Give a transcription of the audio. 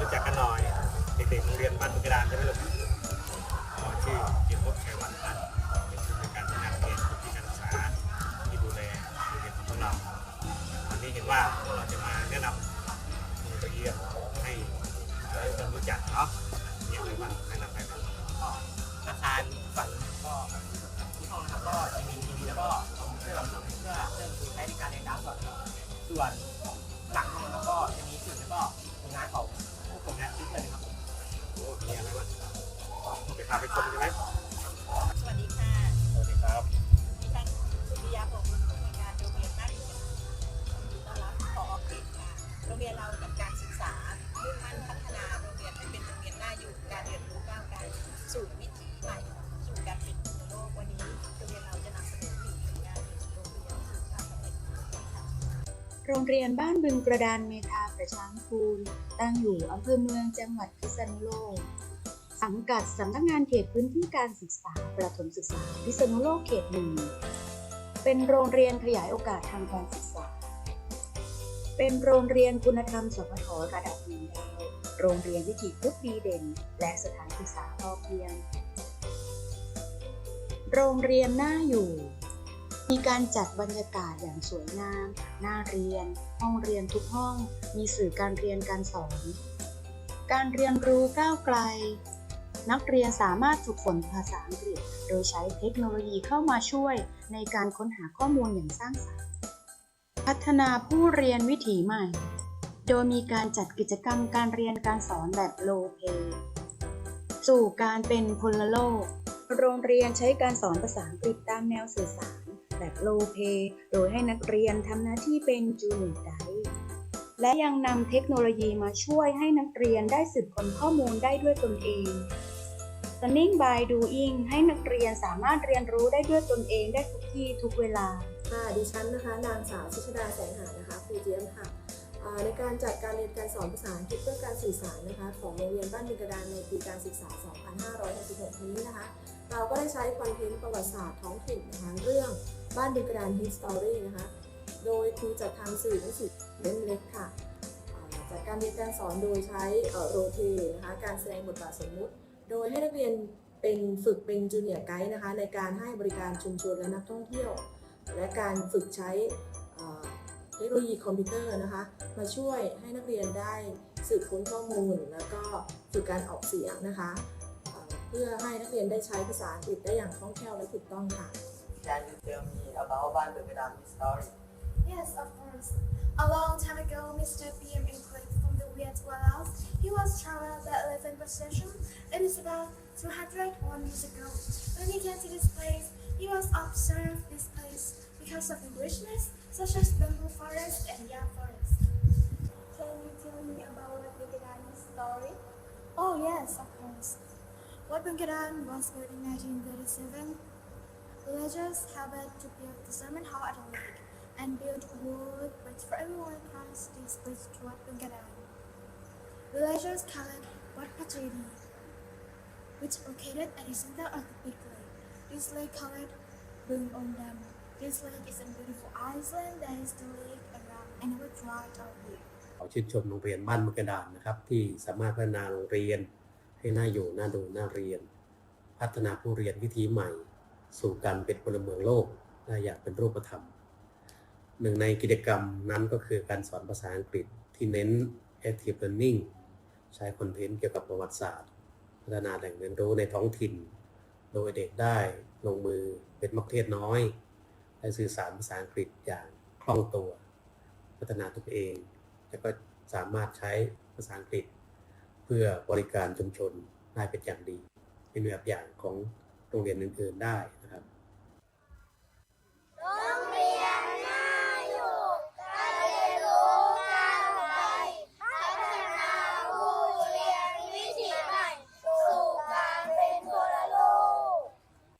รู้จักกันหน่อย เด็กๆโรงเรียนบ้านบุกดานใช่ไหมลูกชื่อเกียรติภพชัยวันพันธ์เป็นผู้จัดการสำนักเขตที่การศึกษาที่ดูแลโรงเรียนของเราวันนี้เห็นว่าเราจะมาแนะนำโรงเรียนให้เทุกคนรู้จักเนาะมีอะไรบ้างแนะนำไปบ้างอาคารฝั่งก็ที่ห้องนะครับก็จะมีทีวีแล้วก็เครื่องเครื่องเครื่องใช้ในการเรียนการสอนส่วน โรงเรียนบ้านบึงกระดานเมธาประช้างคูนตั้งอยู่อำเภอเมืองจังหวัดพิษณุโลก สังกัดสำนักงานเขตพื้นที่การศึกษาประถมศึกษาพิษณุโลกเขตหนึ่งเป็นโรงเรียนขยายโอกาสทางการศึกษา เป็นโรงเรียนคุณธรรมสพทระดับหนึ่งดาวโรงเรียนวิถีพุทธดีเด่น และสถานศึกษาพอเพียง โรงเรียนน่าอยู่ มีการจัดบรรยากาศอย่างสวยงามน่าเรียน ห้องเรียนทุกห้อง มีสื่อการเรียนการสอน การเรียนรู้ก้าวไกล นักเรียนสามารถฝึกฝนภาษาอังกฤษ โดยใช้เทคโนโลยีเข้ามาช่วยในการค้นหาข้อมูลอย่างสร้างสรรค์ พัฒนาผู้เรียนวิถีใหม่ โดยมีการจัดกิจกรรมการเรียนการสอนแบบโลเพสู่การเป็นพลโลก โรงเรียนใช้การสอนภาษาอังกฤษตามแนวสื่อสาร แบบโลเพ โดยให้นักเรียนทำหน้าที่เป็นจูเนียร์ไกด์และยังนำเทคโนโลยีมาช่วยให้นักเรียนได้สืบค้นข้อมูลได้ด้วยตนเอง Learning by doing ให้นักเรียนสามารถเรียนรู้ได้ด้วยตนเองได้ทุกที่ทุกเวลา ค่ะ ดิฉันนะคะ นางสาวชิชดาแสงหานะคะครูเจียมค่ะ ในการจัดการเรียนการสอนภาษาอังกฤษเพื่อการสื่อสารนะคะของโรงเรียนบ้านบึงกระดานในปีการศึกษา 2566 นี้นะคะ เราก็ได้ใช้คอนเทนต์ประวัติศาสตร์ท้องถิ่นนะคะเรื่องบ้านบึงกระดาน History นะคะ โดยครูจัดทำสื่อหนังสือเล่มเล็กค่ะอ่าจัดการเรียนการสอนโดยใช้โรเทนะคะ การแสดงบทบาทสมมุติ โดยให้นักเรียนเป็นฝึกเป็นจูเนียร์ไกด์นะคะในการให้บริการชุมชนและนักท่องเที่ยว และการฝึกใช้ เอ่อเทคโนโลยีคอมพิวเตอร์นะคะ มาช่วยให้นักเรียนได้สืบค้นข้อมูล แล้วก็ฝึกการออกเสียงนะคะเอ่อเพื่อให้นักเรียนได้ใช้ภาษาอังกฤษได้อย่างคล่องแคล่วและถูกต้องค่ะ Can you tell me about บ้านเบิกกระดาน story Yes, of course. A long time ago, Mr. PM emigrated from the Viet Wales. He was traveled by elephant procession. It is about 201 years ago. When he came to this place, he was observed this place because of the richness, such as bamboo forest and yam forest. Can you tell me about Bungkadan's story? Oh yes, of course. Wat Bungkadan was built in 1937. Villagers helped to build the sermon hall at the lake and built a wood bridge for everyone across this bridge to Wat Bungkadan. Villagers called it Wat Patridi, which located at the center of the big lake. This lake called Bung On Dam. This lake is a beautiful island that is the lake around and never dried out here. ขอชื่นชมโรงเรียนบ้านมกระดานนะครับ ที่สามารถพัฒนาโรงเรียน ให้น่าอยู่น่าดูน่าเรียน พัฒนาผู้เรียนวิธีใหม่ สู่การเป็นพลเมืองโลกและอยากเป็นรูปธรรม หนึ่งในกิจกรรมนั้นก็คือการสอนภาษาอังกฤษที่เน้น active learning ใช้คอนเทนต์เกี่ยวกับประวัติศาสตร์ พัฒนาแหล่งเรียนรู้ในท้องถิ่น โดยเด็กได้ลงมือเป็นมักเทศน้อย และสื่อสารภาษาอังกฤษอย่างคล่องตัว พัฒนาตัวเอง แล้วก็สามารถใช้ภาษาอังกฤษ เพื่อบริการชุมชนได้เป็นอย่างดี เป็นแบบอย่างของโรงเรียนอื่นๆได้นะครับ